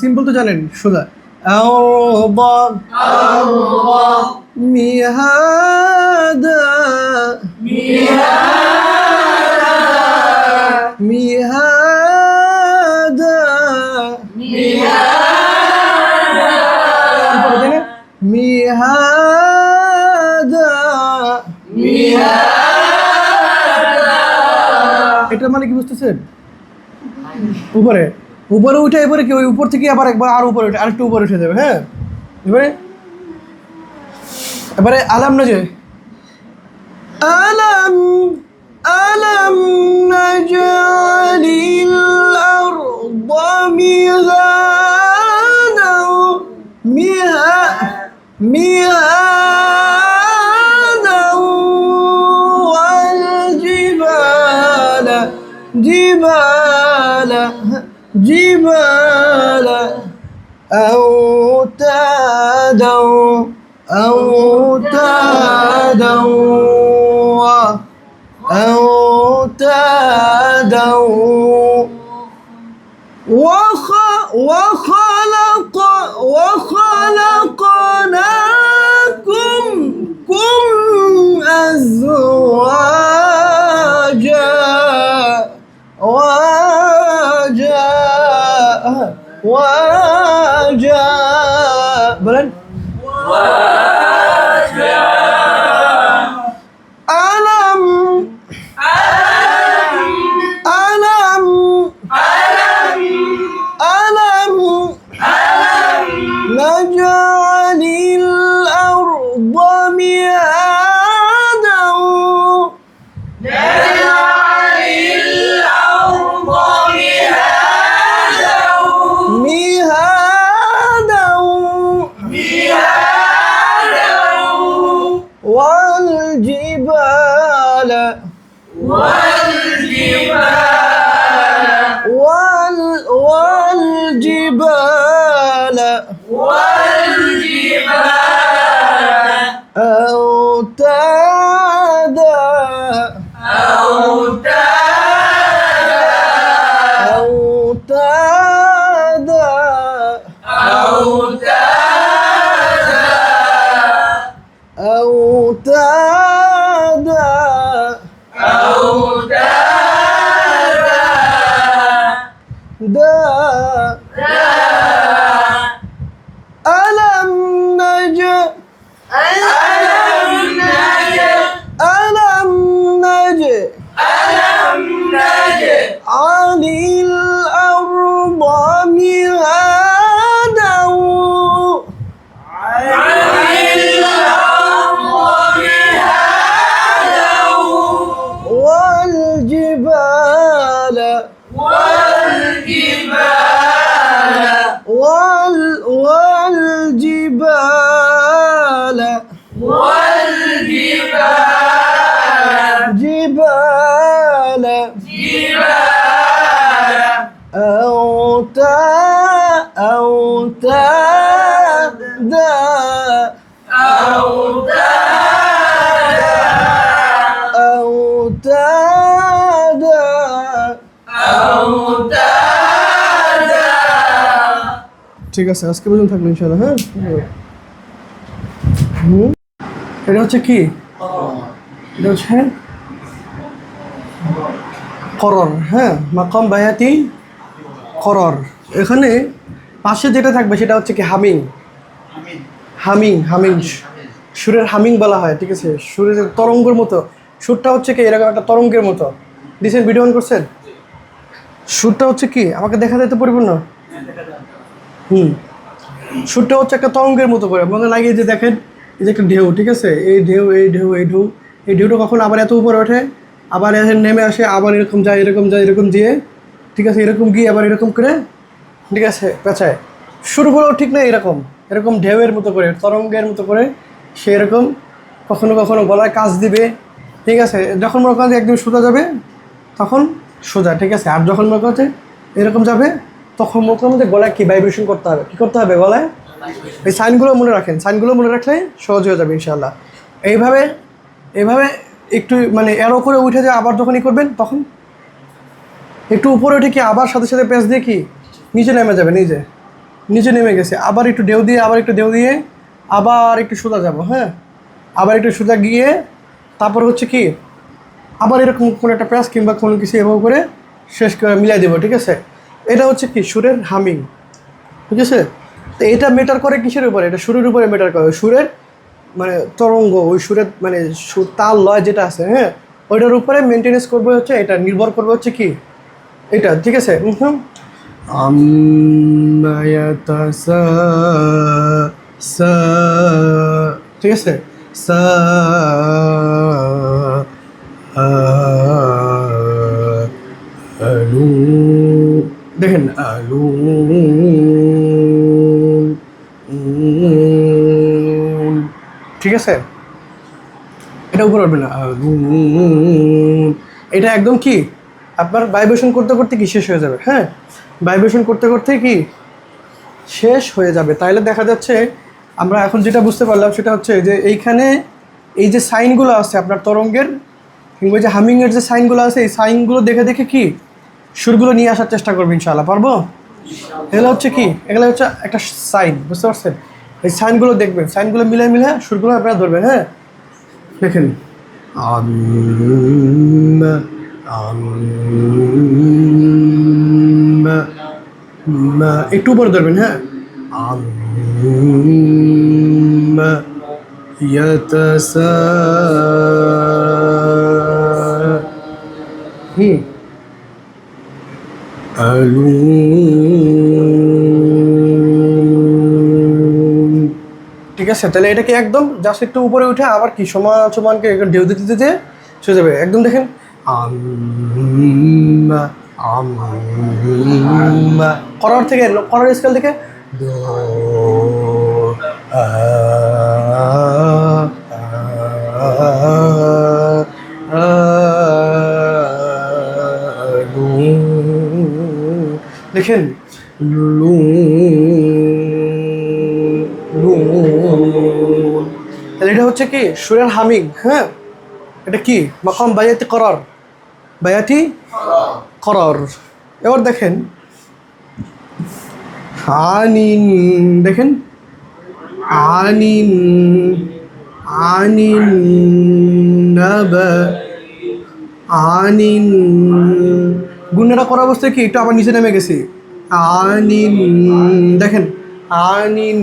Simple তো জানেন সোজা। মিহাদা। মিহাদা? মিহাদা। এটা মানে কি বুঝতেছেন? উপরে। উপরে উঠে, এবারে কি ওই উপর থেকে আবার একবার আর উপরে উঠে, আরেকটু উপরে উঠে যাবে হ্যাঁ? এবারে এবারে আলাম না যে আলাম আলাম নাজালিল আরদ মিহানা মিহা, মিহানা ওয়াল জিবালা জিবালা جبال أوتادا أوتادا أوتادا وخ وخلق واجا بلن والجبال ঠিক আছে, আজকে পর্যন্ত থাকল ইনশাল্লাহ হ্যাঁ? হুম। এটা হচ্ছে কি? এটা হচ্ছে করর হ্যাঁ? মাকাম বায়াতি করর। এখানে পাশে যেটা থাকবে সেটা হচ্ছে কি হামিং। Humming humming. সুরের হামিং বলা হয়, ঠিক আছে? সুরের তরঙ্গের মতো। সুরটা হচ্ছে কি, এরকম একটা তরঙ্গের মতো। দিছেন ভিডিও অন করছেন? সুরটা হচ্ছে কি? আমাকে দেখা যেতে পরিপূর্ণ হুম। সুরটা হচ্ছে একটা তরঙ্গের মতো করে। মনে লাগে যে দেখেন, এই যে একটা ঢেউ, ঠিক আছে? এই ঢেউ এই ঢেউ এই ঢেউ। এই ঢেউটা কখন আবার এত উপরে ওঠে? আবার নেমে আসে, আবার এরকম যায় এরকম যায়, এরকম দিয়ে, ঠিক আছে? এরকম গিয়ে আবার এরকম করে, ঠিক আছে? পেঁচায়। সুরগুলো ঠিক না এরকম? এরকম ঢেউয়ের মতো করে, তরঙ্গের মতো করে, সে এরকম কখনো কখনো গলায় কাজ দিবে, ঠিক আছে? যখন মনে করেন একদম সোজা যাবে, তখন সোজা, ঠিক আছে? আর যখন মনে করছে এরকম যাবে তখন মনে মধ্যে যে গলায় কী ভাইব্রেশন করতে হবে? কী করতে হবে গলায়? এই সাইনগুলো মনে রাখেন, সাইনগুলো মনে রাখলে সহজ হয়ে যাবে ইনশাল্লাহ এইভাবে এইভাবে একটু মানে এরো করে উঠে যায় আবার যখন ই করবেন, তখন একটু উপরে উঠে কি আবার সাথে সাথে প্যাঁচ দিয়ে কি নিচে নেমে যাবে, নিজে। নিচে নেমে গেছে, আবার একটু ঢেউ দিয়ে, আবার একটু ঢেউ দিয়ে, আবার একটু সোজা যাব হ্যাঁ? আবার একটু সোজা গিয়ে, তারপর হচ্ছে কি, আবার এরকম কোনো একটা প্যাঁচ কিংবা কোনো কিছু এভাবে করে শেষ করে মিলাই দেবো, ঠিক আছে? এটা হচ্ছে কি? সুরের হামিং। ঠিক আছে তো এটা মেটার করে কিসের উপরে? এটা সুরের উপরে মেটার করে। সুরের মানে তরঙ্গ ওই সুরের মানে সুর তাল লয় যেটা আছে হ্যাঁ? ওইটার উপরে মেনটেনেন্স করবে হচ্ছে এটা। নির্ভর করবে হচ্ছে কি? এটা। ঠিক আছে? হুম ঠিক আছে? সা দেখেন আলু ঠিক আছে? এটা উপরে উঠবে না এটা একদম কি? আপনার ভাইব্রেশন করতে করতে কি শেষ হয়ে যাবে হ্যাঁ? ভাইব্রেশন করতে করতে কি শেষ হয়ে যাবে। তাইলে দেখা যাচ্ছে, আমরা এখন যেটা বুঝতে পারলাম সেটা হচ্ছে যে এইখানে এই যে সাইনগুলো আছে আপনার তরঙ্গের, কিংবা যে হামিংয়ের যে সাইনগুলো আছে, এই সাইনগুলো দেখে দেখে কি সুরগুলো নিয়ে আসার চেষ্টা করব ইনশাআল্লাহ, পারব? এগুলো হচ্ছে কি? এগুলো হচ্ছে একটা সাইন, বুঝতে পারছেন? এই সাইনগুলো দেখবেন, সাইনগুলো মিলে মিলে সুরগুলো আপনারা ধরবেন হ্যাঁ? দেখেন। একটু উপরে ধরবেন হ্যাঁ? হুম। ঠিক আছে, তাহলে এটা কি একদম? জাস্ট একটু উপরে উঠে আবার কি সমান সমানকে ঢেউ দিতে দিতে চলে যাবে। একদম দেখেন। করার থেকে, করার স্কেল থেকে দেখেন লু লু তাহলে এটা হচ্ছে কি? সুরের হামিং হ্যাঁ? এটা কি? মাকাম বায়াতি করার। বায়াতি করার। এবার দেখেন। আনিন দেখেন। আনিন আনিন আনিন গুণটা করা অবস্থায় কি? একটু আবার নিচে নেমে গেছি। আনিন দেখেন। আনিন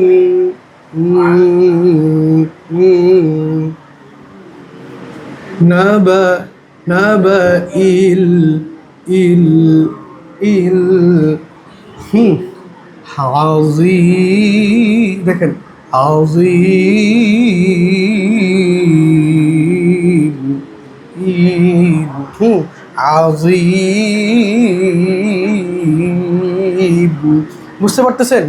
নাবা নাবা ইল ইল ইল। হুম হাজি দেখেন আজিম হুম। আজিম বুঝতে পারতেছেন?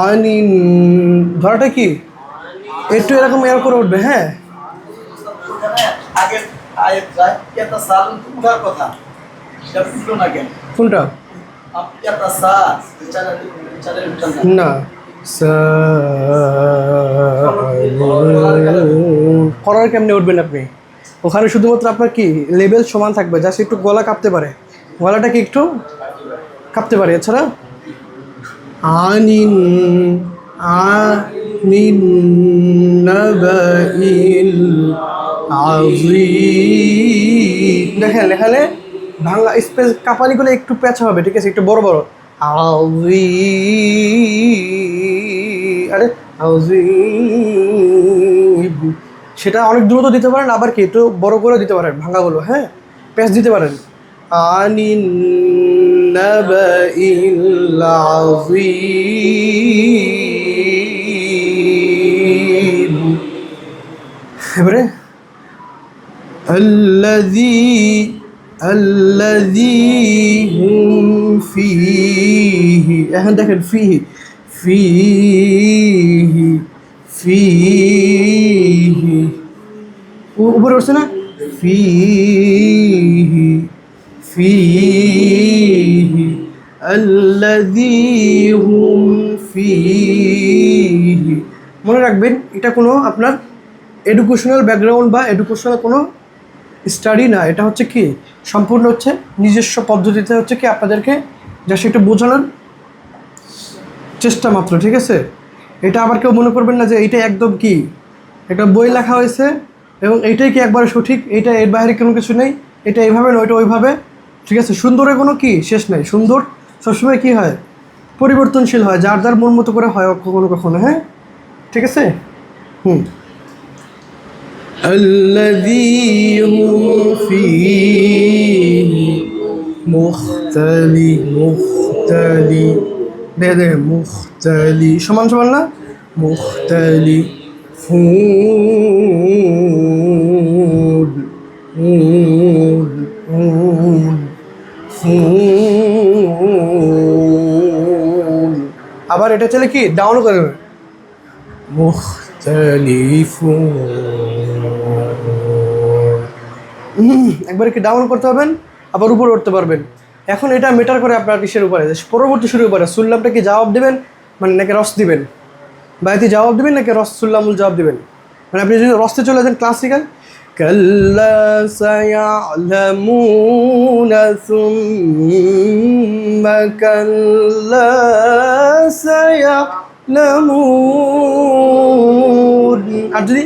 আনিন। ধরাটা কি? একটু এরকম এর করে উঠবে হ্যাঁ? কোনটা? না। করার কেমনে উঠবেন আপনি? ওখানে শুধুমাত্র আপনার কি লেভেল সমান থাকবে? জাস্ট একটু গলা কাঁপতে পারে। গলাটা কি একটু কাঁপতে পারে? এছাড়া? আনিন দেখেন, এখানে বাংলা স্পেস কাপালিগুলো একটু পেঁচা হবে, ঠিক আছে? একটু বড় বড়। আযীম। আরে, আযীম। সেটা অনেক দ্রুত দিতে পারেন আবার কি একটু বড় করে দিতে পারেন ভাঙাগুলো হ্যাঁ প্যাচ দিতে পারেন আনিন নাবাইল আযীম এবারে الذي الذي هم فيه এখন দেখেন ফিহি ফিহি ফিহি উপরে উঠছে না? ফি ফি হুম ফি মনে রাখবেন, এটা কোনো আপনার এডুকেশনাল ব্যাকগ্রাউন্ড বা এডুকেশনাল কোনো স্টাডি না। এটা হচ্ছে কি? সম্পূর্ণ হচ্ছে নিজস্ব পদ্ধতিতে হচ্ছে কি আপনাদেরকে যা সেটা বোঝানোর চেষ্টা মাত্র, ঠিক আছে? এটা আবার কেউ মনে করবেন না যে এটা একদম কি? একটা বই লেখা হয়েছে এবং এইটাই কি একবারে সঠিক এইটা এর বাইরে কোনো কিছু নেই এটা এইভাবে না ওইটা ওইভাবে ঠিক আছে সুন্দরের কোনো কি শেষ নেই সুন্দর সবসময় কি হয় পরিবর্তনশীল হয় যার যার মন মতো করে হয় কখনো কখনো হ্যাঁ ঠিক আছে হুম الذي هم فيه مختلف مختلف ده ده مختلف সমান সমান না ফুল ফুল ফুল ফুল আবার এটা চলে কি ডাউন করে দেবে একবার কি ডাউন করতে পারবেন আবার উপরে উঠতে পারবেন এখন এটা মেটার করে আপনার কিসের উপরে পরবর্তী শুরু করে সুল্লামটা কি জবাব দেবেন মানে নাকি রস দিবেন বাড়িতে জবাব দিবেন নাকি রস সুল্লামুল জবাব দিবেন মানে আপনি যদি রসতে চলে যান ক্লাসিক্যাল كلا سيعلمون ثم كلا سيعلمون আর যদি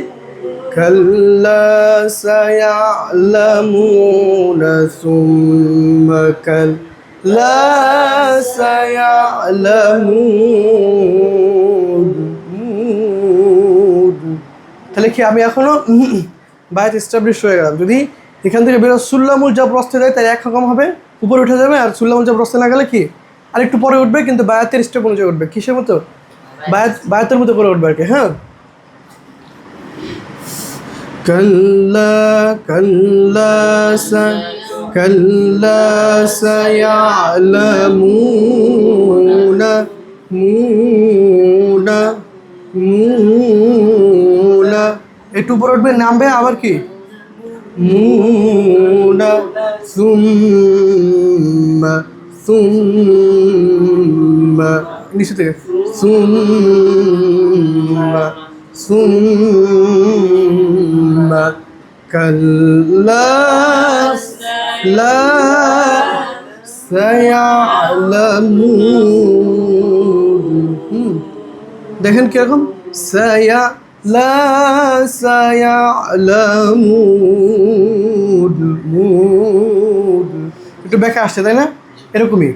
كلا سيعلمون ثم كلا سيعلمون তাহলে কি আমি এখনো বায়াত এস্টাবলিশ হয়ে গেলাম যদি এখান থেকে বেরো সুল্লামুল জব রস্তে যায় তাহলে এক রকম হবে উপরে উঠে যাবে আর সুল্লামুল জব রস্তে না গেলে কি আর একটু পরে উঠবে কিন্তু বায়াতের স্টেপ অনুযায়ী উঠবে কিসের মতো বায়াত বায়াতের মতো করে উঠবে আর কি হ্যাঁ كلا كلا س كلا سيعلمون একটু উপরে উঠবে, নামবে আবার কি? মুনা সুম্মা সুম্মা নিচে থেকে। সুম্মা সুম্মা কাল্লা লা সায়ালামুন। দেখেন কীরকম? সায়া সায়ালামুন মুন। একটু ব্যাখ্যা আসছে, তাই না? এরকমই।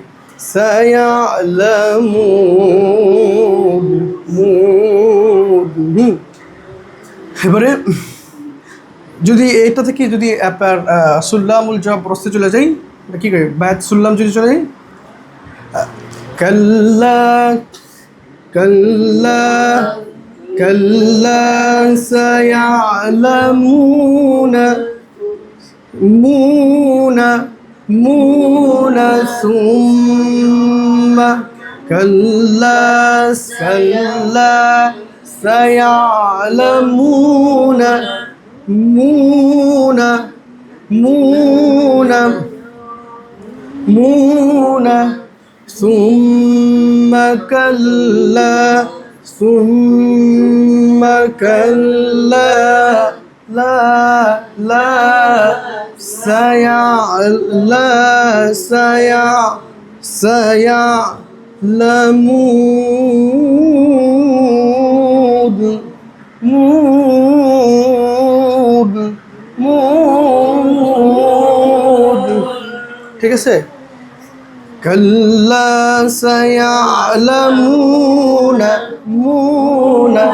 মুন। এবারে, যদি এটা থেকে যদি আপনার সুল্লামুল জব প্রস্তে চলে যাই কি করি বায়াত সুল্লাম যদি চলে যাই? কাল্লা কাল্লা। كلا سيعلمون مون مون ثم كلا سلا سيعلمون مون مون مون ثم كلا ثم كلا لا لا سيع لا سيع سيعلمون মুদ মুদ ঠিক আছে কাল্লা সায়ালামুনা মুনা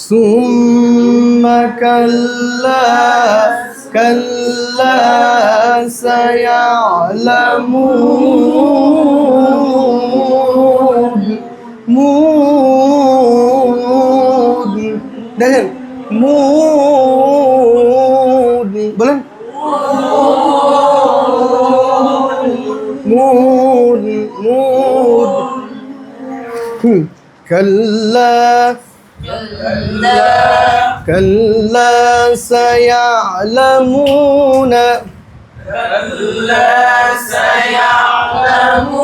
সুম্মা কাল্লা কাল্লা সায়ালামুন মুদ দেখেন মুদ বলেন মুদ মুদ হুম كلا. كلا. كلا سيعلمون. كلا سيعلمون.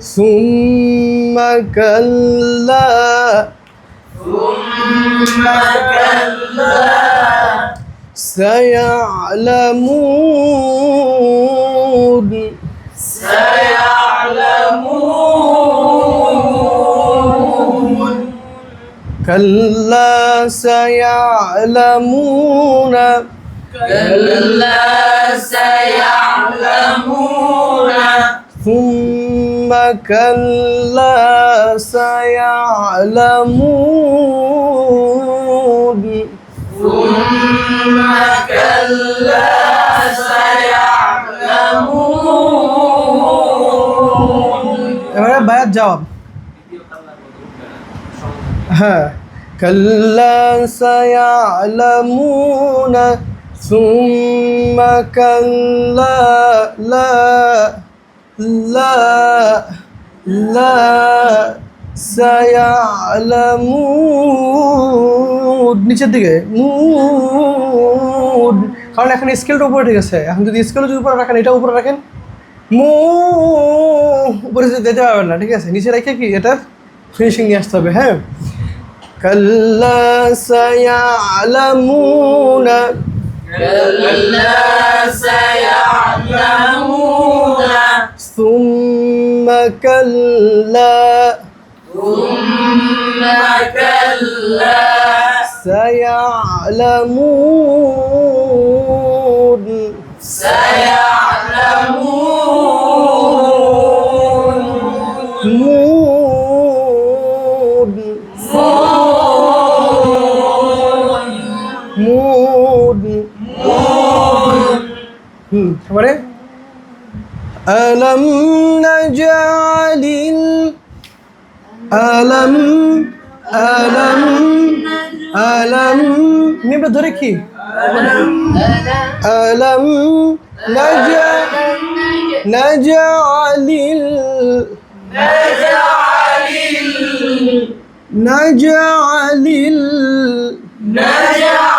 ثم كلا. ثم كلا. سيعلمون. سيعلمون. كلا سيعلمون كلا سيعلمون ثم كلا سيعلمون ثم كلا سيعلمون এবারে বায়াত জবাব হ্যাঁ كلا سيعلمون ثم كلا لا لا لا سيعلمون নিচের দিকে মুড কারণ এখন স্কেলটা উপরে ঠিক আছে এখন যদি স্কেল যদি উপরে রাখেন এটা উপরে রাখেন মু উপরে যেতে যেতে পারবেন না ঠিক আছে নিচে রেখে কি এটা ফিনিশিং নিয়ে আসতে হবে হ্যাঁ كلا سيعلمون. كلا سيعلمون. ثم كلا ثم كلا سيعلمون. سيعلمون. মুদ হুম তারপরে ألم نجعل ال- ألم ألم ألم মিমটা ধরে কি ألم نجعل نجعل ال- نجعل ال- نجعل